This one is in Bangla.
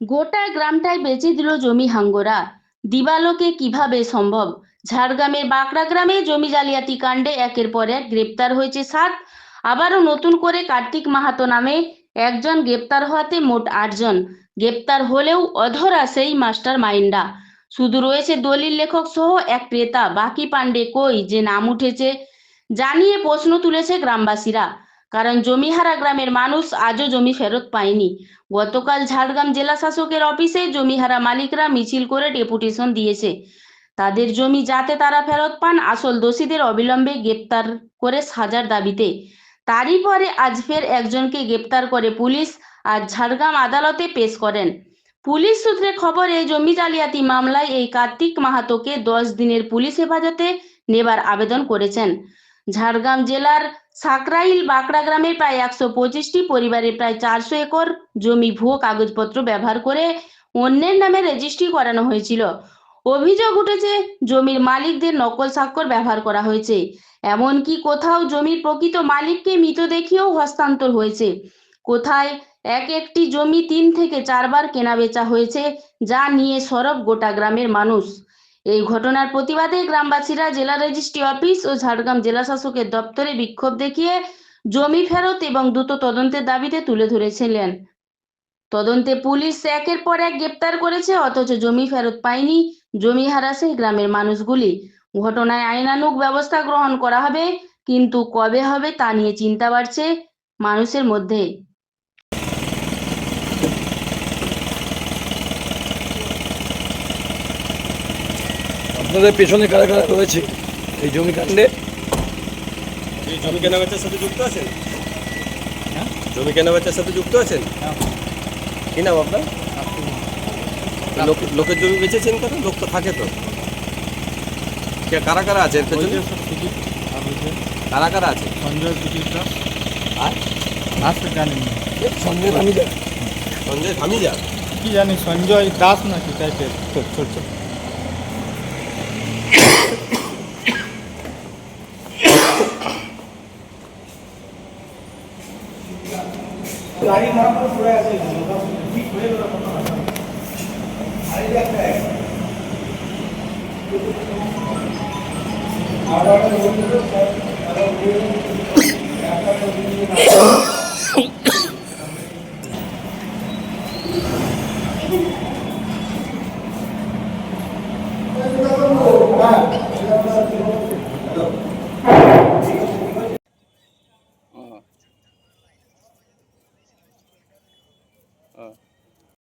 গোটা গ্রামটাই বেঁচে দিল জমি হাঙ্গরা। দিবালোকে কীভাবে সম্ভব? ঝাড়গ্রামের বাঁকড়া গ্রামে জমি জালিয়াতি কাণ্ডে একের পর এক গ্রেপ্তার হয়েছে সাত। আবারও নতুন করে কার্তিক মাহাতো নামে একজন গ্রেপ্তার হওয়াতে মোট আটজন। গ্রেপ্তার হলেও অধরা সেই মাস্টার মাইন্ডা। শুধু রয়েছে দলিল লেখক সহ এক ক্রেতা, বাকি পাণ্ডে কই যে নাম উঠেছে? জানিয়ে প্রশ্ন তুলেছে গ্রামবাসীরা। কারণ জমিহারা গ্রামের মানুষ আজও জমি ফেরত পায়নি। গতকাল ঝাড়গ্রাম জেলা শাসকের অফিসে জমিহারা মালিকরা মিছিল করে ডেপুটেশন দিয়েছে। তাদের জমি যাতে তারা ফেরত পান, আসল দোষীদের অবিলম্বে গ্রেপ্তার করে সাজার দাবিতে। তারই পরে আজ ফের একজনকে গ্রেপ্তার করে পুলিশ আজ ঝাড়গ্রাম আদালতে পেশ করেন। পুলিশ সূত্রে খবর, এই জমি জালিয়াতি মামলায় এই কার্তিক মাহাতোকে দশ দিনের পুলিশ হেফাজতে নেবার আবেদন করেছেন। ঝাড়গ্রাম জেলার সাকরাইল বাঁকড়া গ্রামের প্রায় একশো পঁচিশটি পরিবারের প্রায় চারশো একর জমি ভুয়ো কাগজপত্র ব্যবহার করে অন্যের নামে রেজিস্ট্রি করানো হয়েছিল। অভিযোগ উঠেছে, জমির মালিকদের নকল স্বাক্ষর ব্যবহার করা হয়েছে। এমনকি কোথাও জমির প্রকৃত মালিককে মৃত দেখিয়েও হস্তান্তর হয়েছে। কোথায় এক একটি জমি তিন থেকে চারবার কেনা বেচা হয়েছে, যা নিয়ে সরব গোটা গ্রামের মানুষ। এই ঘটনার প্রতিবাদে গ্রামবাসীরা জেলা রেজিস্ট্রি অফিস ও ঝাড়গ্রাম জেলা শাসকের দপ্তরে বিক্ষোভ দেখিয়ে জমি ফেরত এবং দ্রুত তদন্তের দাবিতে তুলে ধরেছিলেন। তদন্তে পুলিশ একের পর এক গ্রেপ্তার করেছে, অথচ জমি ফেরত পায়নি জমি হারাছে গ্রামের মানুষগুলি। ঘটনায় আইনানুগ ব্যবস্থা গ্রহণ করা হবে, কিন্তু কবে হবে তা নিয়ে চিন্তা বাড়ছে মানুষের মধ্যে। আপনাদের পেছনে কারা কারা রয়েছে? এই জমি কাণ্ডে? এই জমি কেনাবেচার সাথে যুক্ত আছেন? জমি কেনাবেচার সাথে যুক্ত আছেন? কি নাম আপনার? লোক- লোকের জমি বেঁচেছেন কেন? লোক তো থাকে তো। কে কারা কারা আছে এর পেছনে? কারা কারা আছে? সঞ্জয় আর? দাস জানি না। সঙ্গে আমি যা- সঞ্জয় ধামিজা কি জানি সঞ্জয় দাস নাকি টাইপের ছোট ছোট गाड़ी वहाँ पर पूरा ऐसे ही होगा ठीक हुए तो रखना होगा आई जाता है? आधा का रोड तो सर अगर ये आधा का रोड